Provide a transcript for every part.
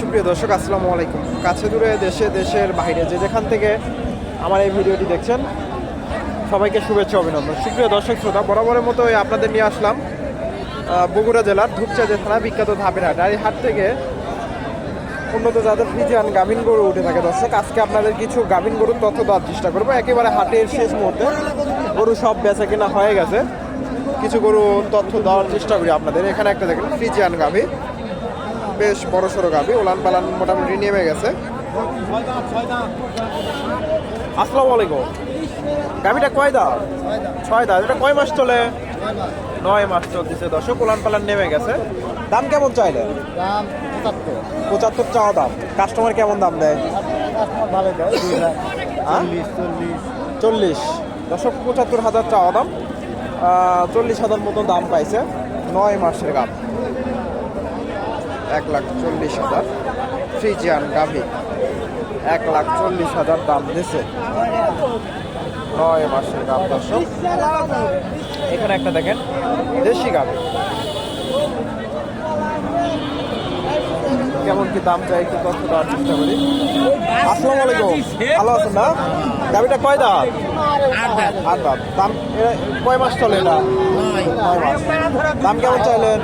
সুপ্রিয় দর্শক, আসসালামু আলাইকুম। কাছে দূরে দেশে, দেশের বাইরে যে যেখান থেকে আমার এই ভিডিওটি দেখছেন, সবাইকে শুভেচ্ছা, অভিনন্দন। সুপ্রিয় দর্শক, শ্রোতা, বরাবরের মতো আপনাদের নিয়ে আসলাম বগুড়া জেলার ধূপচাঁদে থানা বিখ্যাত ধাপের হাট আর এই হাট থেকে উন্নত জাতের ফ্রিজিয়ান গাভিন গরু উঠে থাকে দর্শক। আজকে আপনাদের কিছু গাভিন গরুর তথ্য দেওয়ার চেষ্টা করব। একেবারে হাটের শেষ মুহূর্তে গরু সব বেচা কেনা হয়ে গেছে। কিছু গরু তথ্য দেওয়ার চেষ্টা করি আপনাদের। এখানে একটা দেখেন, ফ্রিজিয়ান গাভি। বেশ বড় সড়ো গাভি ওলান পালান মোটামুটি নেমে গেছে। আসসালামু আলাইকুম। গাভিটা কয় দাও ছয় দাও এটা কয় মাস চলে? নয় মাস চলতেছে দর্শক ওলান পালান নেমে গেছে। দাম কেমন চাইলে দাম পঁচাত্তর। পঁচাত্তর চাওয়া দাম। কাস্টমার কেমন দাম দেয়? ভালো দেয়? চল্লিশ দশক পঁচাত্তর হাজার চাওয়া দাম। আহ, চল্লিশ হাজার মতো দাম পাইছে। নয় মাসের গাভ এক লাখ চল্লিশ হাজার ফ্রিজিয়ান গাভি এক লাখ চল্লিশ হাজার দাম দিছে। নয় মাসের গাভ দর্শক এখানে একটা দেখেন, দেশি গাভি। কেমন কি দাম চাই কি কত দাম চেষ্টা করি। আসসালামু আলাইকুম। ভালো আছেন না? গাভিটা কয় দাম আট দাম দাম কয় মাস চলে এটা? দাম কেমন চাইলেন?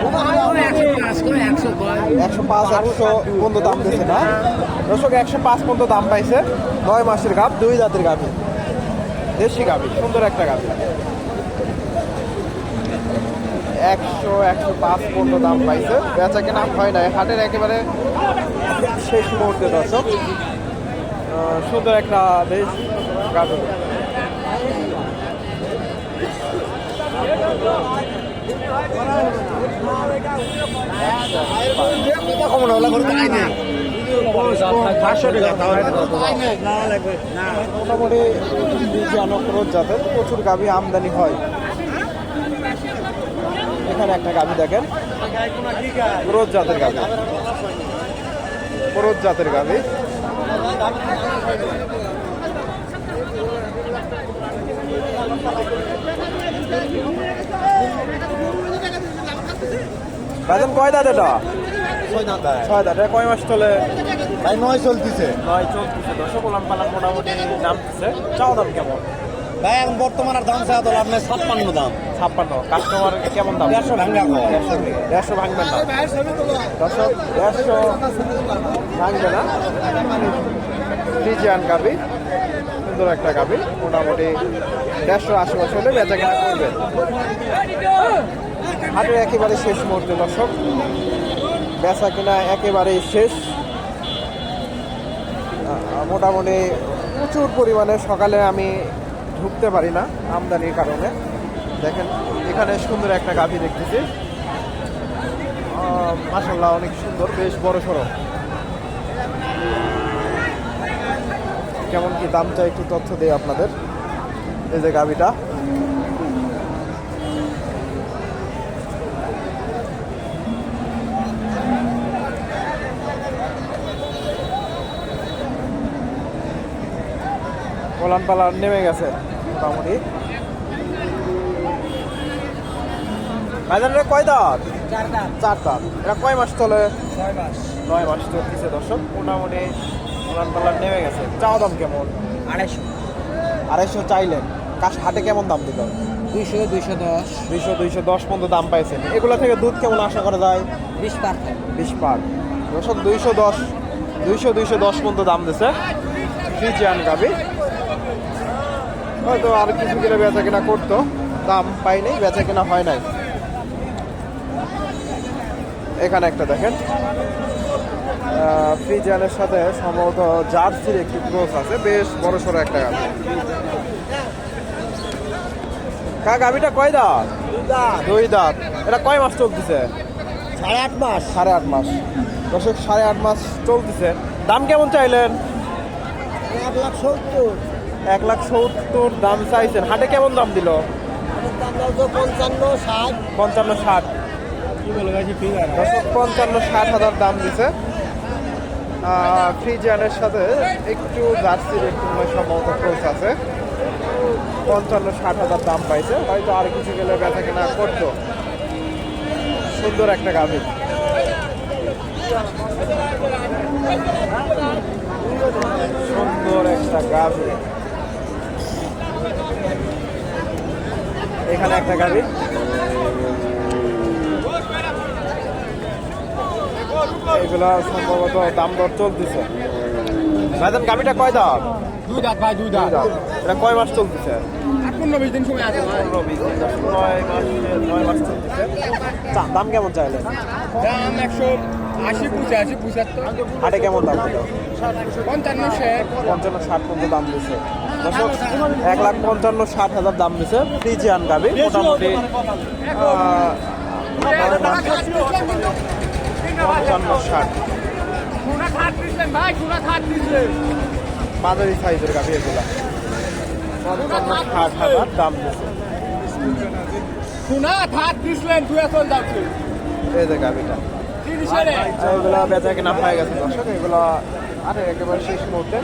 একশো পাঁচ একশো পর্যন্ত দাম দিয়েছে না? দর্শক একশো পাঁচ পর্যন্ত দাম পাইছে। নয় মাসের গাভ দুই জাতের গাভি। দেশি গাভি সুন্দর একটা গাভি। একশো একশো পাঁচ পর্যন্ত দাম পাইছে। বেচা কেনা হয় নাই। হাটের একেবারে শেষ মুহূর্তে দর্শক। সুন্দর একটা পাঁচশো টাকা মোটামুটি জাতের প্রচুর গাভি আমদানি হয়। এখানে একটা গাভি দেখেন। রোজ জাতের গাভি। রোজ জাতের গাভি। বাজান কয় দাদা এটা? ছয় দাদা এটা কয় মাস চলে? ভাই নয় চলতেছে। নয় চলতেছে। দশ কলাম পালাম মোটামুটি নামতেছে। চাও দাম কেমন? ভাই এখন বর্তমান আর দাম চাওয়া তো লাভ নেই ছাপ্পান্ন দাম। ছাপ্পান্ন। কাস্টমার কেমন দাম? দেড়শো ভাঙ্গা দেড়শো দেড়শো ভাঙবেন না। দর্শক দেড়শো ভাঙবে না। ফ্রিজিয়ান গাবি সুন্দর একটা গাবি মোটামুটি দেড়শো আশেপাশে হলে বেচা কেনা করবে। হাটের একেবারে শেষ মুহূর্তে দর্শক। বেচা কেনা একেবারেই শেষ মোটামুটি প্রচুর পরিমাণে সকালে আমি ঢুকতে পারি না আমদানির কারণে। দেখেন, এখানে সুন্দর একটা গাভী দেখতেছি। মাসাল্লাহ অনেক সুন্দর, বেশ বড় সড়ো। কেমন কি দামটা একটু তথ্য দেয় আপনাদের। এই যে গাভীটা। পলান পালান নেমে গেছে মোটামুটি। ভাইজানরা কয় দাঁত? চার দাঁত। এটা কয় মাস চলে? নয় মাস চলতেছে দর্শক মোটামুটি পলান পালান নেমে গেছে। চাওয়া দাম কেমন? আড়াইশো। আড়াইশো চাইলেন। কাশ হাটে কেমন দাম দিল? দুইশো দুইশো দশ। দুইশো দুইশো দশ পর্যন্ত দাম পাইছেন। এগুলো থেকে দুধ কেমন আশা করা যায়? বিশ পার বিশ পার। দর্শক দুইশো দশ দুইশো দুইশো দশ পর্যন্ত দাম দিছে। ফ্রিজিয়ান গাবি হয়তো আর কিছু কিলো বেচা কেনা করতো। দাম পাই নাই বেচা কেনা হয় নাই। এখানে একটা দেখেন। ফ্রিজিয়ানের সাথে সম্ভবত জার্সির একটি ক্রস আছে বেশ বড় সড়ো একটা গাবি কা গাবিটা কয় দাঁত? দুই দাঁত। এটা কয় মাস চলতেছে? সাড়ে আট মাস। সাড়ে আট মাস। দশক সাড়ে আট মাস চলতেছে। দাম কেমন চাইলেন? এক লাখ সত্তর। এক লাখ সত্তর দাম চাইছেন। হাটে কেমন দাম দিল? পঞ্চান্ন ষাট। পঞ্চান্ন ষাট হাজার দাম দিছে। ফ্রিজারের সাথে একটু জার্সির একটু সম্ভবত খোঁজ আছে। পঞ্চান্ন ষাট হাজার দাম পাইছে। হয়তো আর কিছু গেলে ব্যথা কেনা করতো। সুন্দর একটা গাভী। সুন্দর একটা গাভী। এখানে একটা গাভি এগুলো সম্ভবত দাম দর চলতেছে। ভাইজান গাভিটা কয় দাম দুই দাঁত ভাই দুই দাঁত। এটা কয় মাস চলতেছে? পনেরো বিশ দিন সময় আছে পনেরো বিশ দিন, নয় মাস নয় মাস চলতেছে। দাম কেমন চাইলেন? দাম একশো আশি পঁচাশি পঁচাত্তর। হাটে কেমন দাম পঞ্চান্ন ষাট। পঞ্চান্ন ষাট পর্যন্ত দাম দিছে। দর্শক এক লাখ পঞ্চান্ন ষাট হাজার দাম দিছে ফ্রিজিয়ান গাবি। মোটামুটি পঞ্চান্ন ষাট। মাঝারি সাইজের গাভি এগুলা। পঞ্চান্ন ষাট হাজার দাম দিছে সোনা খাট দিচ্ছিলেন দুই আসল যাচ্ছে এই যে তিরিশের এগুলো বেচা কেনা হয়ে গেছে দর্শক এগুলো আরে একেবারে শেষ মুহূর্তে।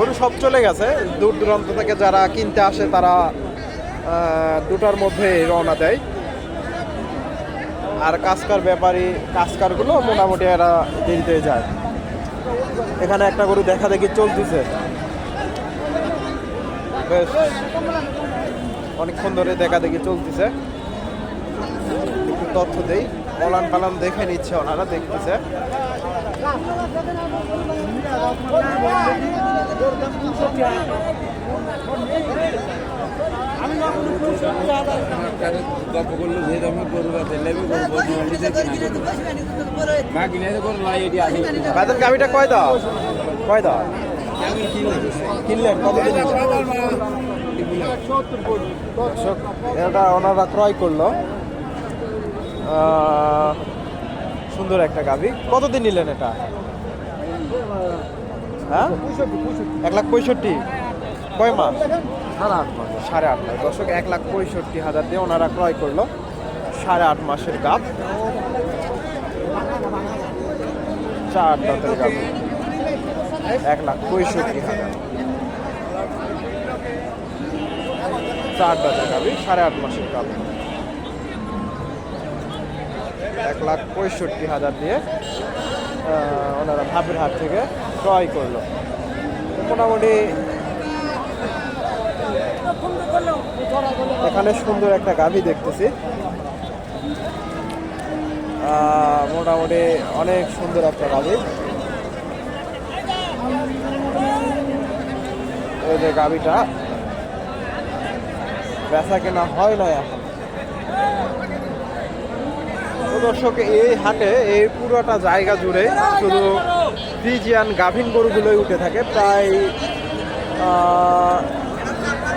গরু সব চলে গেছে। দূর দূরান্ত থেকে যারা কিনতে আসে, তারা দুটার মধ্যে রওনা দেয়। আর কাজকার ব্যাপারী, কাজকারগুলো মোটামুটি এরা দেরিতে যায়। এখানে একটা গরু দেখা দেখি চলতেছে। বেশ, অনেকক্ষণ ধরে দেখা দেখি চলতেছে। একটু তথ্য দেই। পলান পালান দেখে নিচ্ছে ওনারা, দেখতেছে। কয় দাও? কয় দাও? কিনলেন এটা ওনারা ক্রয় করল। সুন্দর একটা গাভি। কতদিন নিলেন এটা? হ্যাঁ? এক লাখ পঁয়ষট্টি। কয় মাস? সাড়ে আট মাস। দর্শক এক লাখ পঁয়ষট্টি হাজার দিয়ে ওনারা ক্রয় করল সাড়ে আট মাসের গাভ। চার দাঁতের গাভ। এক লাখ পঁয়ষট্টি হাজার। চার দাঁতের গাভি সাড়ে আট মাসের গাভ। এক লাখ পঁয়ষট্টি হাজার দিয়ে ওনারা ভাবের হাট থেকে ক্রয় করল। মোটামুটি এখানে সুন্দর একটা গাভি দেখতেছি। মোটামুটি অনেক সুন্দর একটা গাভী। এই যে গাভিটা, বেচা কেনা হয় না এখন তো দর্শক, এই হাটে এই পুরোটা জায়গা জুড়ে শুধু ফ্রিজিয়ান গাভিন গরুগুলোই উঠে থাকে। প্রায়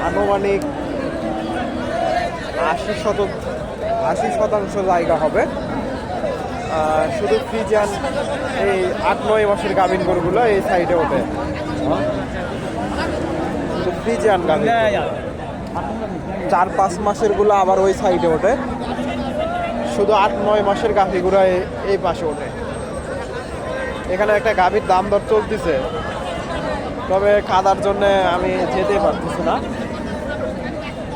আনুমানিক আশি শত আশি শতাংশ জায়গা হবে। শুধু ফ্রিজিয়ান এই আট নয় মাসের গাভিন গরুগুলো এই সাইডে ওঠে। ফ্রিজিয়ান গাভিন। চার পাঁচ মাসেরগুলো আবার ওই সাইডে ওঠে। শুধু আট, নয় মাসের গাভিগুলো এই- পাশে ওঠে। এখানে একটা গাভীর দাম দর চলতেছে। তবে খাদার জন্য আমি যেতে পারতেছি না।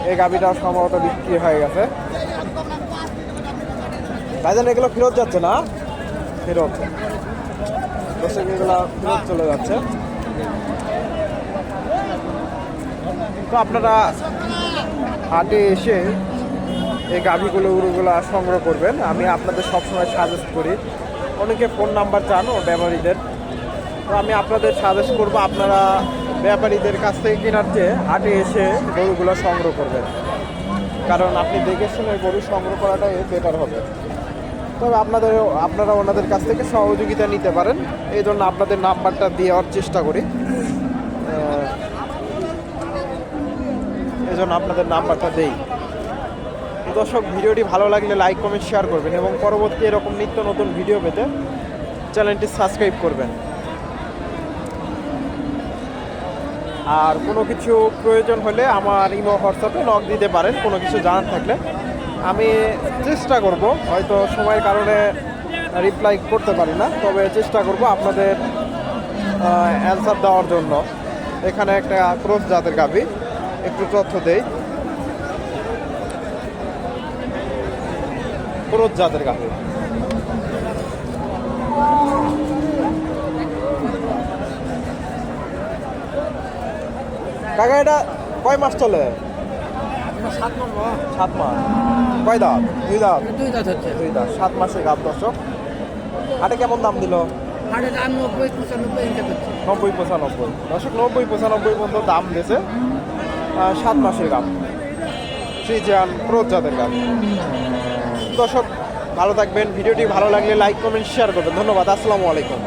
এই গাভিটা সম্ভবত বিক্রি হয়ে গেছে। ভাইজান, এগুলো ফেরত যাচ্ছে না? ফেরত। এগুলো ফেরত চলে যাচ্ছে। তো আপনারা হাটে এসে এই গাভিগুলো উড়ুগুলো সংগ্রহ করবেন। আমি আপনাদের সবসময় সাজেস্ট করি। অনেকে ফোন নাম্বার চান, ও ব্যাপারীদের। তো আমি আপনাদের সাজেস্ট করব, আপনারা ব্যাপারীদের কাছ থেকে কেনার চেয়ে হাটে এসে গরুগুলো সংগ্রহ করবেন। কারণ আপনি দেখে শুনে গরু সংগ্রহ করাটাই বেটার হবে। তবে আপনাদের, আপনারা ওনাদের কাছ থেকে সহযোগিতা নিতে পারেন। এই জন্য আপনাদের নাম্বারটা দেওয়ার চেষ্টা করি। এই জন্য আপনাদের নাম্বারটা দেই। দর্শক, ভিডিওটি ভালো লাগলে লাইক কমেন্ট শেয়ার করবেন এবং পরবর্তী এরকম নিত্য নতুন ভিডিও পেতে চ্যানেলটি সাবস্ক্রাইব করবেন। আর কোনো কিছু প্রয়োজন হলে আমার ইমো হোয়াটসঅ্যাপে লগ দিতে পারেন, কোনো কিছু জানার থাকলে। আমি চেষ্টা করব, হয়তো সময়ের কারণে রিপ্লাই করতে পারি না, তবে চেষ্টা করব আপনাদের অ্যান্সার দেওয়ার জন্য। এখানে একটা ক্রস জাতের গাভি, একটু তথ্য দেই। ক্রস জাতের গাভি কাকা এটা কয় মাস চলে? সাত মাস কয় দাঁত? দুই দাঁত? দুই দাঁত হচ্ছে। দুই দাঁত। সাত মাসের গাব দর্শক। হাটে কেমন দাম দিল? দাম নব্বই পঁচানব্বই নব্বই পঁচানব্বই। দর্শক নব্বই পঁচানব্বই পর্যন্ত দাম দিয়েছে। সাত মাসের গাম ফ্রিজিয়ান ক্রোধ জাতের গাম দর্শক ভালো থাকবেন। ভিডিওটি ভালো লাগলে লাইক কমেন্ট শেয়ার করবেন। ধন্যবাদ। আসসালামু আলাইকুম।